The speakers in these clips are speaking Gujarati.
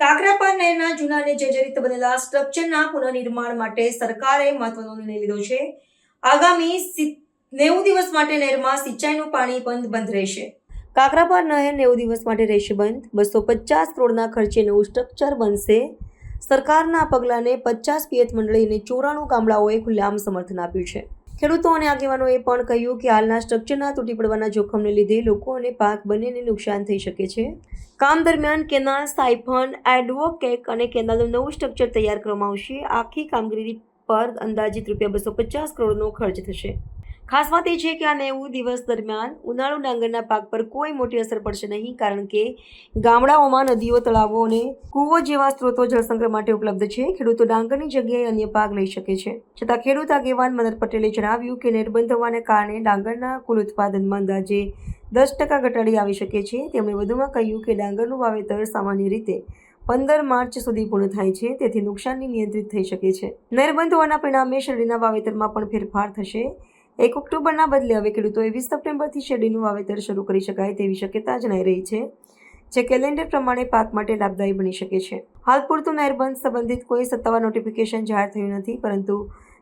કાકરાપાર નહેરના જૂના અને જર્જરિત બનેલા સ્ટ્રક્ચરના પુનઃનિર્માણ માટે સરકારે મહત્વનો નિર્ણય લીધો છે. આગામી નેવું દિવસ માટે નહેરમાં સિંચાઈનું પાણી બંધ બંધ રહેશે. કાકરાપાર નહેર નેવું દિવસ માટે રહેશે બંધ. બસો પચાસ કરોડના ખર્ચે નવું સ્ટ્રક્ચર બનશે. સરકારના પગલાંને પચાસ પિયત મંડળી અને ચોરાણું ગામડાઓએ ખુલ્લામ સમર્થન આપ્યું છે. ખેડૂતો અને આગેવાનોએ પણ કહ્યું કે હાલના સ્ટ્રક્ચરના તૂટી પડવાના જોખમને લીધે લોકો અને પાક બંનેને નુકસાન થઈ શકે છે. કામ દરમિયાન કેનાલ સાયફન એડવોકેક અને કેનાલનું નવું સ્ટ્રક્ચર તૈયાર કરવામાં આવશે. આખી કામગીરી પર અંદાજિત રૂપિયા બસો પચાસ કરોડનો ખર્ચ થશે. ખાસ વાત એ છે કે આ નેવું દિવસ દરમિયાન ઉનાળુ ડાંગરના પાક પર કોઈ મોટી અસર પડશે નહીં, કારણ કે ગામડાઓમાં નદીઓ, તળાવો અને કૂવો જેવા સ્ત્રોતો જળસંગ્રહ માટે ઉપલબ્ધ છે. ખેડૂતો ડાંગરની જગ્યાએ અન્ય પાક લઈ શકે છે. છતાં ખેડૂત આગેવાન મદન પટેલે જણાવ્યું કે નિર્બંધ હોવાને કારણે ડાંગરના કુલ ઉત્પાદનમાં અંદાજે દસ ટકા ઘટાડી આવી શકે છે. તેમણે વધુમાં કહ્યું કે ડાંગરનું વાવેતર સામાન્ય રીતે પંદર માર્ચ સુધી પૂર્ણ થાય છે, તેથી નુકસાનની નિયંત્રિત થઈ શકે છે. નિર્બંધ હોવાના પરિણામે શેરડીના વાવેતરમાં પણ ફેરફાર થશે. એક ઓક્ટોબરના બદલે હવે ખેડૂતોએ વીસ સપ્ટેમ્બરથી શેરડીનું વાવેતર શરૂ કરી શકાય તેવી શક્યતા જણાઈ રહી છે જે કેલેન્ડર પ્રમાણે પાક માટે લાભદાયી બની શકે છે. હાલ પૂરતું નહેરબંધ સંબંધિત કોઈ સત્તાવાર નોટિફિકેશન જાહેર થયું નથી પરંતુ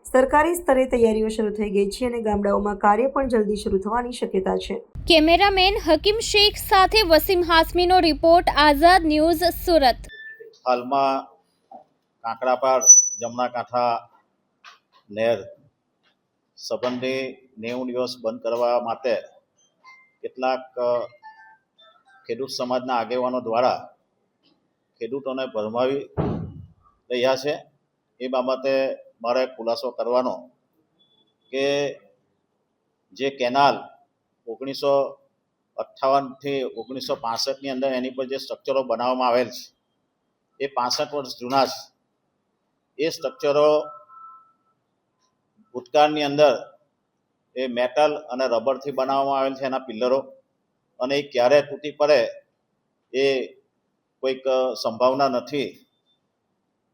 સરકારી સ્તરે તૈયારીઓ શરૂ થઈ ગઈ છે અને ગામડાઓમાં કાર્ય પણ જલ્દી શરૂ થવાની શક્યતા છે. કેમેરામેન હકીમ શેખ સાથે વસીમ હાસમીનો રિપોર્ટ આઝાદ ન્યૂઝ સુરત. હાલમાં કાંકરાપાર જમણા કાંઠા નહેર સંબંધી નેવું દિવસ બંધ કરવા માટે કેટલાક ખેડૂત સમાજના આગેવાનો દ્વારા ખેડૂતોને ભરમાવી રહ્યા છે. એ બાબતે મારે ખુલાસો કરવાનો કે જે કેનાલ ઓગણીસો અઠ્ઠાવનથી ઓગણીસો પાસઠની અંદર એની પર જે સ્ટ્રક્ચરો બનાવવામાં આવેલ છે, એ પાસઠ વર્ષ જૂના છે. એ સ્ટ્રક્ચરો ભૂતકાળની અંદર એ મેટલ અને રબરથી બનાવવામાં આવેલ છે એના પિલ્લરો. અને એ ક્યારે તૂટી પડે એ કોઈક સંભાવના નથી.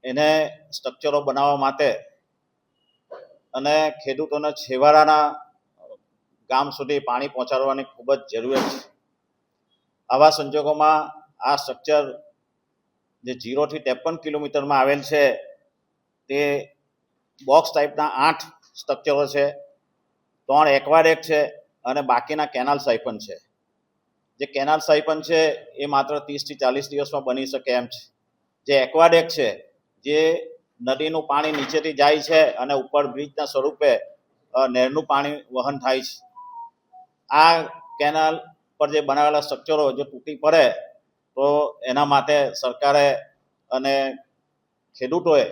એને સ્ટ્રક્ચરો બનાવવા માટે અને ખેડૂતોને છેવાડાના ગામ સુધી પાણી પહોંચાડવાની ખૂબ જ જરૂરિયાત છે. આવા સંજોગોમાં આ સ્ટ્રક્ચર જે જીરોથી ત્રેપન કિલોમીટરમાં આવેલ છે તે બોક્સ ટાઈપના આઠ સ્ટ્રક્ચરો છે. ત્રણ એક્વાડેક છે અને બાકીના કેનાલ સાયપન છે. જે કેનાલ સાયપન છે એ માત્ર ત્રીસથી ચાલીસ દિવસમાં બની શકે એમ છે. જે એકવાડેક છે, જે નદીનું પાણી નીચેથી જાય છે અને ઉપર બ્રિજના સ્વરૂપે નહેરનું પાણી વહન થાય છે. આ કેનાલ પર જે બનાવેલા સ્ટ્રક્ચરો જો તૂટી પડે, તો એના માટે સરકારે અને ખેડૂતોએ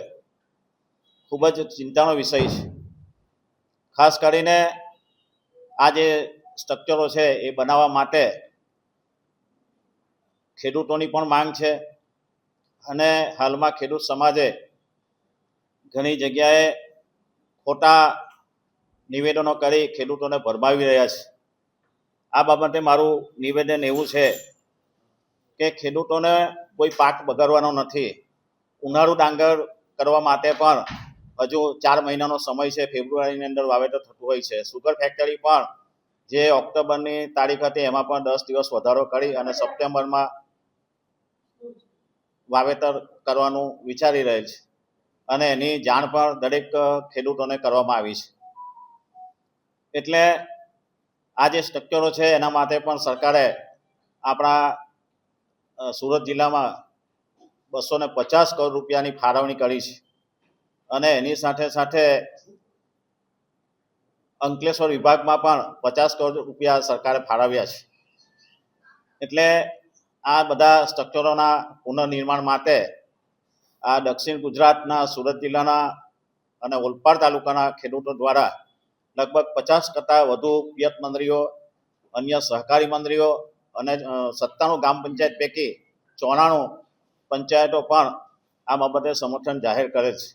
ખૂબ જ ચિંતાનો વિષય છે. ખાસ કરીને આ જે સ્ટ્રક્ચરો છે એ બનાવવા માટે ખેડૂતોની પણ માંગ છે અને હાલમાં ખેડૂત સમાજે ઘણી જગ્યાએ ખોટા નિવેદનો કરી ખેડૂતોને ભરમાવી રહ્યા છે. આ બાબતે મારું નિવેદન એવું છે કે ખેડૂતોને કોઈ પાક બગાડવાનો નથી. ઉનાળુ ડાંગર કરવા માટે પણ હજુ ચાર મહિનાનો સમય છે. ફેબ્રુઆરીની અંદર વાવેતર થતું હોય છે. સુગર ફેક્ટરી પણ જે ઓક્ટોબરની તારીખ હતી એમાં પણ દસ દિવસ વધારો કરી અને સપ્ટેમ્બરમાં વાવેતર કરવાનું વિચારી રહેલ છે. અને એની જાણ પણ દરેક ખેડૂતોને કરવામાં આવી છે. એટલે આ જે સ્ટ્રક્ચરો છે એના માટે પણ સરકારે આપણા સુરત જિલ્લામાં બસો ને પચાસ કરોડ રૂપિયાની ફાળવણી કરી છે. અને એની સાથે સાથે અંકલેશ્વર વિભાગમાં પણ પચાસ કરોડ રૂપિયા સરકારે ફાળવ્યા છે. એટલે આ બધા સ્ટ્રક્ચરોના પુનર્નિર્માણ માટે આ દક્ષિણ ગુજરાતના, સુરત જિલ્લાના અને ઓલપાડ તાલુકાના ખેડૂતો દ્વારા લગભગ પચાસ કરતાં વધુ પિયત મંત્રીઓ, અન્ય સહકારી મંત્રીઓ અને સત્તાણું ગ્રામ પંચાયત પૈકી ચોરાણું પંચાયતો પણ આ બાબતે સમર્થન જાહેર કરે છે.